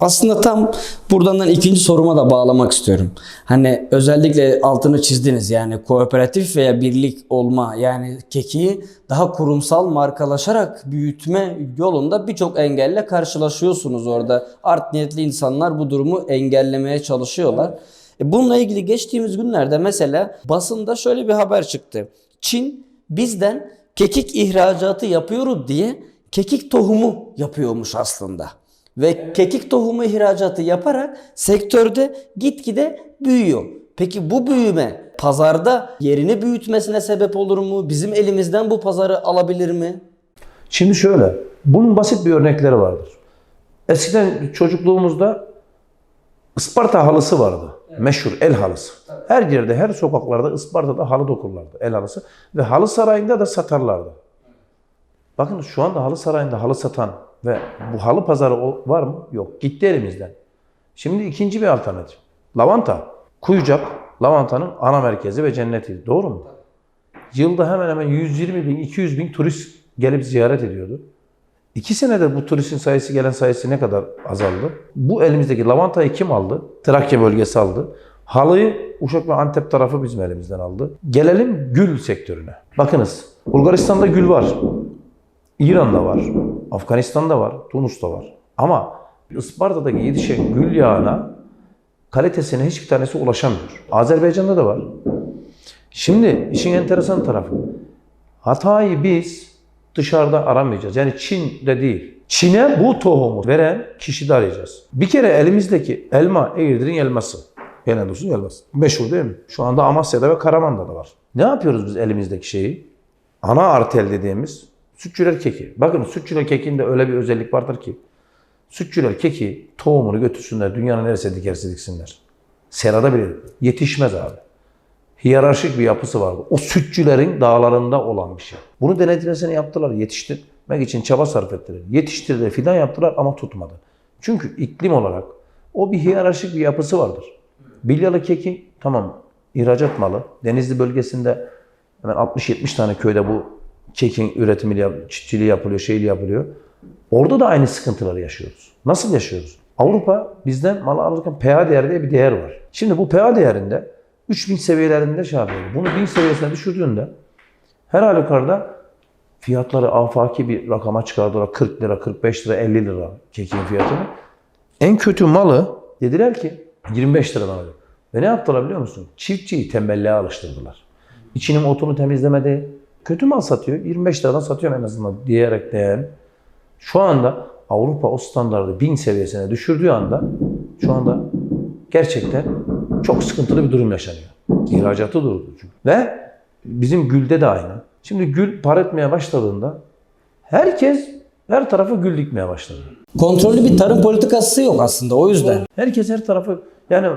Aslında tam buradan ikinci soruma da bağlamak istiyorum. Hani özellikle altını çizdiniz yani kooperatif veya birlik olma yani kekiği daha kurumsal markalaşarak büyütme yolunda birçok engelle karşılaşıyorsunuz orada. Art niyetli insanlar bu durumu engellemeye çalışıyorlar. E Bununla ilgili geçtiğimiz günlerde mesela basında şöyle bir haber çıktı. Çin bizden kekik ihracatı yapıyoruz diye kekik tohumu yapıyormuş aslında. Ve kekik tohumu ihracatı yaparak sektörde gitgide büyüyor. Peki bu büyüme pazarda yerini büyütmesine sebep olur mu? Bizim elimizden bu pazarı alabilir mi? Şimdi şöyle, bunun basit bir örnekleri vardır. Eskiden çocukluğumuzda Isparta halısı vardı. Meşhur el halısı. Her yerde, her sokaklarda Isparta'da halı dokurlardı. El halısı. Ve halı sarayında da satarlardı. Bakın şu anda halı sarayında halı satan ve bu halı pazarı var mı? Yok. Gitti elimizden. Şimdi ikinci bir alternatif. Lavanta. Kuyucak, lavantanın ana merkezi ve cenneti. Doğru mu? Yılda hemen hemen 120 bin, 200 bin turist gelip ziyaret ediyordu. İki senede bu turistin sayısı, gelen sayısı ne kadar azaldı? Bu elimizdeki lavantayı kim aldı? Trakya bölgesi aldı. Halıyı Uşak ve Antep tarafı bizim elimizden aldı. Gelelim gül sektörüne. Bakınız, Bulgaristan'da gül var. İran'da var. Afganistan'da var. Tunus'ta var. Ama Isparta'daki yetişen gül yağına kalitesine hiçbir tanesi ulaşamıyor. Azerbaycan'da da var. Şimdi işin enteresan tarafı. Hatayı biz dışarıda aramayacağız. Yani Çin'de değil. Çin'e bu tohumu veren kişide arayacağız. Bir kere elimizdeki elma Eğirdir'in elması. Penelus'un elması. Meşhur değil mi? Şu anda Amasya'da ve Karaman'da da var. Ne yapıyoruz biz elimizdeki şeyi? Ana artel dediğimiz sütçüler keki. Bakın sütçüler kekinde öyle bir özellik vardır ki sütçüler keki tohumunu götürsünler dünyanın neresine dikerse diksinler. Serada bile yetişmez abi hiyerarşik bir yapısı vardı. O sütçülerin dağlarında olan bir şey. Bunu denetlemesini yaptılar. Yetiştirmek için çaba sarf ettiler. Yetiştirdiler, fidan yaptılar ama tutmadı. Çünkü iklim olarak o bir hiyerarşik bir yapısı vardır. Bilyalı keki tamam ihracat malı. Denizli bölgesinde hemen 60-70 tane köyde bu kekin üretimi, çiftçiliği yapılıyor, şeyli yapılıyor. Orada da aynı sıkıntıları yaşıyoruz. Nasıl yaşıyoruz? Avrupa bizden mal alırken PA değeri diye bir değer var. Şimdi bu PA değerinde 3000 seviyelerinde şey yapıyor. Bunu 1000 seviyesine düşürdüğünde her halükarda fiyatları afaki bir rakama çıkardılar. 40 lira, 45 lira, 50 lira kekin fiyatını. En kötü malı dediler ki 25 liradan alıyor. Ve ne yaptılar biliyor musun? Çiftçiyi tembelliğe alıştırdılar. İçinin otunu temizlemedi. Kötü mal satıyor. 25 liradan satıyorum en azından diyerek değen. Şu anda Avrupa o standardı 1000 seviyesine düşürdüğü anda şu anda gerçekten çok sıkıntılı bir durum yaşanıyor. İhracatı durdu çünkü. Ve bizim gülde de aynı. Şimdi gül par etmeye başladığında herkes her tarafı gül dikmeye başladı. Kontrollü bir tarım politikası yok aslında o yüzden. Herkes her tarafı yani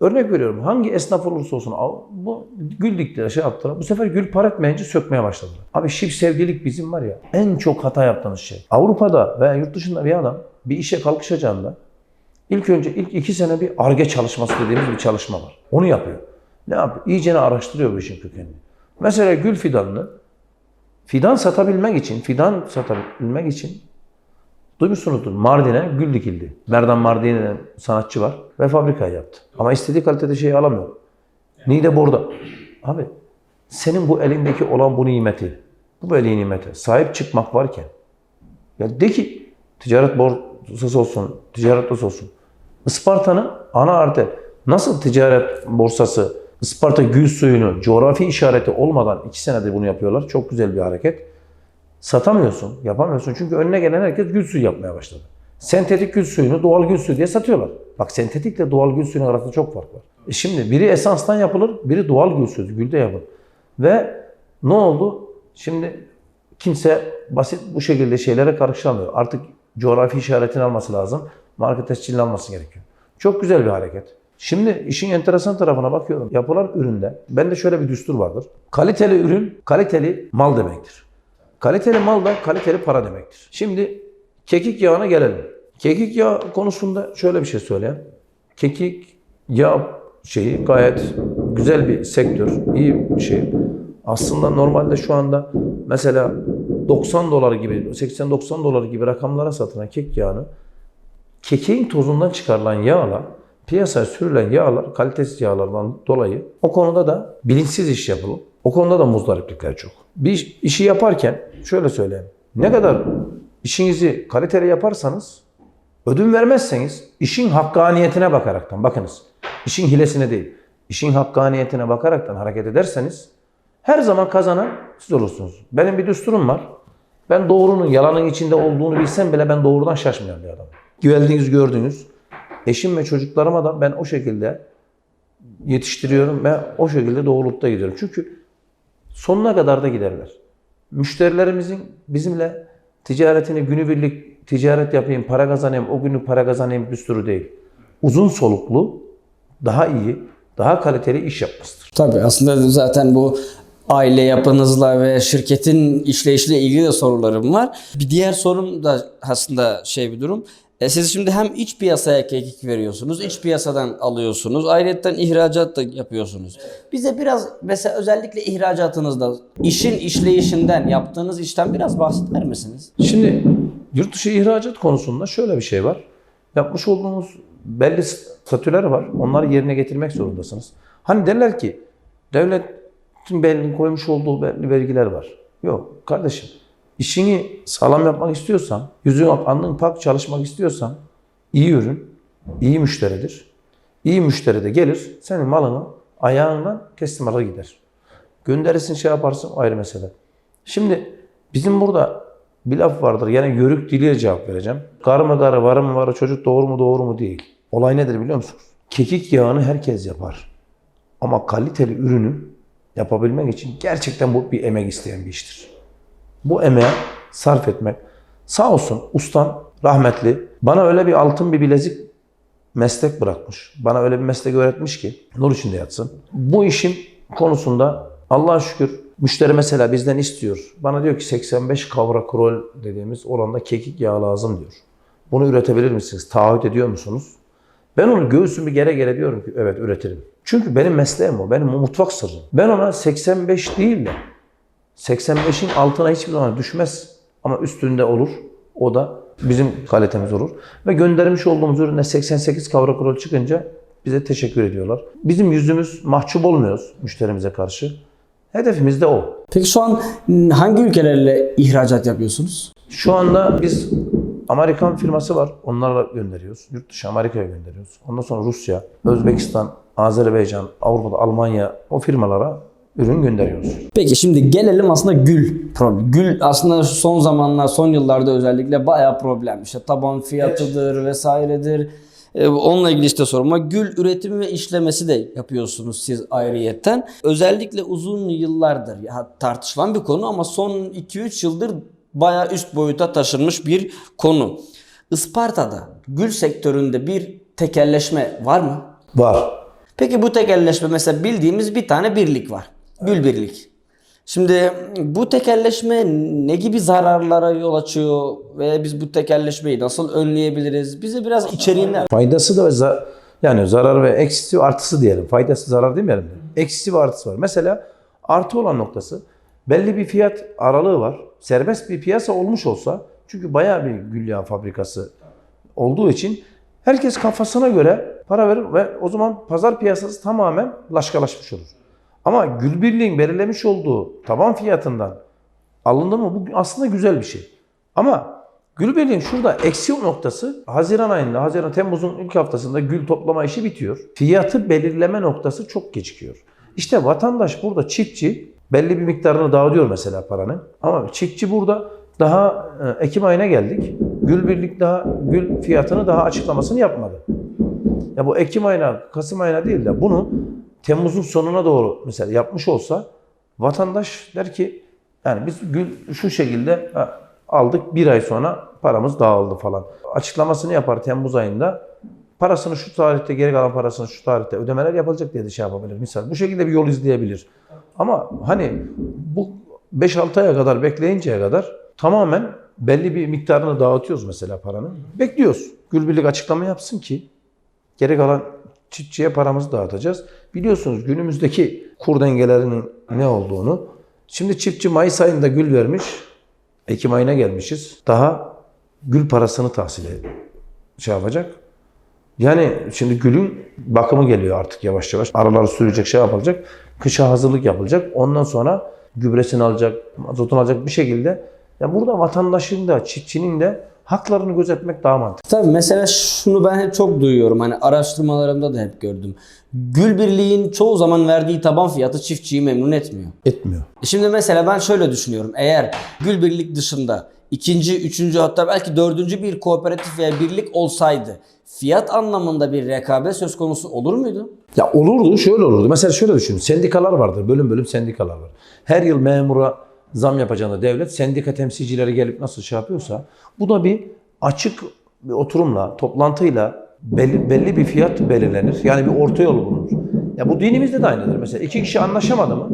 örnek veriyorum hangi esnaf olursa olsun bu gül diktiler şey yaptılar. Bu sefer gül par etmeyince sökmeye başladılar. Abi şif sevgilik bizim var ya en çok hata yaptığımız şey. Avrupa'da veya yurt dışında bir adam bir işe kalkışacağında ilk önce ilk iki sene bir arge çalışması dediğimiz bir çalışma var. Onu yapıyor. Ne yapıyor? İyicene araştırıyor bu işin kökenini. Mesela gül fidanını fidan satabilmek için, fidan satabilmek için Duymuşsunuzdur. Mardin'e gül dikildi. Merdan Mardini denen sanatçı var ve fabrikayı yaptı. Ama istediği kalitede şeyi alamıyor. Niğde burada. Abi senin bu elindeki olan bu nimeti, bu böyle nimete sahip çıkmak varken ya de ki ticaret borsası olsun, ticaret borsası olsun. Isparta'nın ana arter. Nasıl ticaret borsası Isparta gül suyunu coğrafi işareti olmadan iki senedir bunu yapıyorlar. Çok güzel bir hareket. Satamıyorsun, yapamıyorsun. Çünkü önüne gelen herkes gül suyu yapmaya başladı. Sentetik gül suyunu doğal gül suyu diye satıyorlar. Bak sentetikle doğal gül suyunun arasında çok fark var. E şimdi biri esanstan yapılır, biri doğal gül suyu, gülde yapılır. Ve ne oldu? Şimdi kimse basit bu şekilde şeylere karışamıyor. Artık coğrafi işaretini alması lazım. Marka tescilini alması gerekiyor. Çok güzel bir hareket. Şimdi işin enteresan tarafına bakıyorum. Yapılan üründe bende şöyle bir düstur vardır. Kaliteli ürün, kaliteli mal demektir. Kaliteli mal da kaliteli para demektir. Şimdi kekik yağına gelelim. Kekik yağı konusunda şöyle bir şey söyleyeyim. Kekik yağ şeyi gayet güzel bir sektör, iyi bir şey. Aslında normalde şu anda mesela 90 dolar gibi, 80-90 dolar gibi rakamlara satılan kek yağını kekeğin tozundan çıkarılan yağla piyasaya sürülen yağlar, kalitesiz yağlardan dolayı o konuda da bilinçsiz iş yapılıp o konuda da muzdariplikler çok. Bir işi yaparken şöyle söyleyeyim. Ne kadar işinizi kaliteli yaparsanız ödün vermezseniz işin hakkaniyetine bakaraktan bakınız. işin hilesine değil. işin hakkaniyetine bakaraktan hareket ederseniz her zaman kazanan siz olursunuz. Benim bir düsturum var. Ben doğrunun yalanın içinde olduğunu bilsem bile ben doğrudan şaşmayan bir adamım. Güvendiğiniz gördüğünüz eşim ve çocuklarıma da ben o şekilde yetiştiriyorum ve o şekilde doğrultuda gidiyorum. Çünkü sonuna kadar da giderler. Müşterilerimizin bizimle ticaretini günübirlik ticaret yapayım, para kazanayım, o günü para kazanayım düsturu değil. Uzun soluklu, daha iyi, daha kaliteli iş yapmasıdır. Tabii aslında zaten bu aile yapınızla ve şirketin işleyişiyle ilgili de sorularım var. Bir diğer sorum da aslında şey bir durum. E siz şimdi hem iç piyasaya kekik veriyorsunuz, iç piyasadan alıyorsunuz, ayrıca ihracat da yapıyorsunuz. Bize biraz mesela özellikle ihracatınızda işin işleyişinden, yaptığınız işten biraz bahseder misiniz? Şimdi yurt dışı ihracat konusunda şöyle bir şey var. Yapmış olduğunuz belli statüler var. Onları yerine getirmek zorundasınız. Hani derler ki devletin belli koymuş olduğu belli vergiler var. Yok kardeşim. işini sağlam yapmak istiyorsan, yüzün alnın pak çalışmak istiyorsan iyi ürün, iyi müşteridir. İyi müşteri de gelir, senin malını ayağından teslim alır gider. Gönderirsin şey yaparsın ayrı mesele. Şimdi bizim burada bir laf vardır. Yani yörük diliyle cevap vereceğim. Kar mı karı, var mı varı, çocuk doğru mu doğru mu değil. Olay nedir biliyor musunuz? Kekik yağını herkes yapar. Ama kaliteli ürünü yapabilmek için gerçekten bu bir emek isteyen bir iştir. Bu emeğe sarf etmek. Sağ olsun ustam rahmetli bana öyle bir altın bir bilezik meslek bırakmış. Bana öyle bir meslek öğretmiş ki nur içinde yatsın. Bu işin konusunda Allah'a şükür müşteri mesela bizden istiyor. Bana diyor ki 85 kavrakrol dediğimiz oranda kekik yağı lazım diyor. Bunu üretebilir misiniz? Taahhüt ediyor musunuz? Ben onu göğsümü gere gere diyorum ki evet üretirim. Çünkü benim mesleğim o. Benim o mutfak sırrım. Ben ona 85 değil de 85'in altına hiçbir zaman düşmez ama üstünde olur. O da bizim kalitemiz olur. Ve göndermiş olduğumuz üründe 88 kavrakrol çıkınca bize teşekkür ediyorlar. Bizim yüzümüz mahcup olmuyoruz müşterimize karşı. Hedefimiz de o. Peki şu an hangi ülkelerle ihracat yapıyorsunuz? Şu anda biz Amerikan firması var. Onlarla gönderiyoruz. Yurt dışı Amerika'ya gönderiyoruz. Ondan sonra Rusya, Özbekistan, Azerbaycan, Avrupa'da Almanya o firmalara ürün gönderiyoruz. Peki şimdi gelelim aslında gül problem. Gül aslında son zamanlar, son yıllarda özellikle bayağı problem. İşte taban fiyatıdır vesairedir. Ee, Onunla ilgili işte sorum. Gül üretimi ve işlemesi de yapıyorsunuz siz ayrıyetten. Özellikle uzun yıllardır ya tartışılan bir konu ama son 2-3 yıldır bayağı üst boyuta taşınmış bir konu. Isparta'da gül sektöründe bir tekelleşme var mı? Var. Peki bu tekelleşme mesela bildiğimiz bir tane birlik var. Gül birlik. Şimdi bu tekelleşme ne gibi zararlara yol açıyor ve biz bu tekelleşmeyi nasıl önleyebiliriz? Bize biraz içeriğinden. Faydası da ve za- yani zarar ve eksisi artısı diyelim. Faydası zarar demeyelim de. Eksisi ve artısı var. Mesela artı olan noktası belli bir fiyat aralığı var. Serbest bir piyasa olmuş olsa çünkü bayağı bir gül fabrikası olduğu için herkes kafasına göre para verir ve o zaman pazar piyasası tamamen laşkalaşmış olur. Ama Gül belirlemiş olduğu taban fiyatından alındı mı bu aslında güzel bir şey. Ama Gül Birliği'nin şurada eksi noktası Haziran ayında, Haziran Temmuz'un ilk haftasında gül toplama işi bitiyor. Fiyatı belirleme noktası çok gecikiyor. İşte vatandaş burada çiftçi belli bir miktarını dağıtıyor mesela paranın. Ama çiftçi burada daha e, Ekim ayına geldik. Gül Birlik daha gül fiyatını daha açıklamasını yapmadı. Ya bu Ekim ayına, Kasım ayına değil de bunu Temmuz'un sonuna doğru mesela yapmış olsa vatandaş der ki yani biz gül şu şekilde aldık bir ay sonra paramız dağıldı falan. Açıklamasını yapar Temmuz ayında. Parasını şu tarihte geri kalan parasını şu tarihte ödemeler yapılacak diye de şey yapabilir. Misal bu şekilde bir yol izleyebilir. Ama hani bu 5-6 aya kadar bekleyinceye kadar tamamen belli bir miktarını dağıtıyoruz mesela paranın. Bekliyoruz. Gülbirlik açıklama yapsın ki geri kalan çiftçiye paramızı dağıtacağız. Biliyorsunuz günümüzdeki kur dengelerinin ne olduğunu. Şimdi çiftçi Mayıs ayında gül vermiş. Ekim ayına gelmişiz. Daha gül parasını tahsil ed- şey yapacak. Yani şimdi gülün bakımı geliyor artık yavaş yavaş. Araları sürecek, şey yapılacak. Kışa hazırlık yapılacak. Ondan sonra gübresini alacak, mazotunu alacak bir şekilde. Ya burada vatandaşın da, çiftçinin de haklarını gözetmek daha mantıklı. Tabii mesela şunu ben hep çok duyuyorum. Hani araştırmalarımda da hep gördüm. Gül Birliği'nin çoğu zaman verdiği taban fiyatı çiftçiyi memnun etmiyor. Etmiyor. Şimdi mesela ben şöyle düşünüyorum. Eğer Gül Birlik dışında ikinci, üçüncü hatta belki dördüncü bir kooperatif veya birlik olsaydı fiyat anlamında bir rekabet söz konusu olur muydu? Ya olurdu, şöyle olurdu. Mesela şöyle düşün. Sendikalar vardır. Bölüm bölüm sendikalar var. Her yıl memura zam yapacağını devlet sendika temsilcileri gelip nasıl şey yapıyorsa bu da bir açık bir oturumla, toplantıyla belli, belli bir fiyat belirlenir. Yani bir orta yolu bulunur. Ya bu dinimizde de aynıdır. Mesela iki kişi anlaşamadı mı?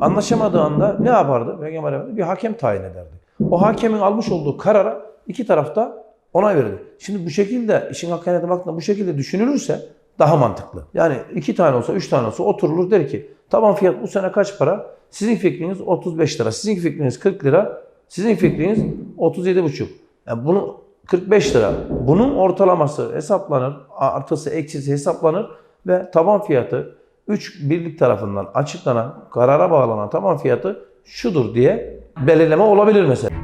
Anlaşamadığı anda ne yapardı? Peygamber Efendimiz bir hakem tayin ederdi. O hakemin almış olduğu karara iki tarafta onay verirdi. Şimdi bu şekilde işin hakkaniyetine baktığında bu şekilde düşünülürse daha mantıklı. Yani iki tane olsa, üç tane olsa oturulur der ki taban fiyat bu sene kaç para? Sizin fikriniz 35 lira, sizin fikriniz 40 lira, sizin fikriniz 37,5. Yani bunu 45 lira. Bunun ortalaması hesaplanır, artısı eksisi hesaplanır ve taban fiyatı 3 birlik tarafından açıklanan, karara bağlanan taban fiyatı şudur diye belirleme olabilir mesela.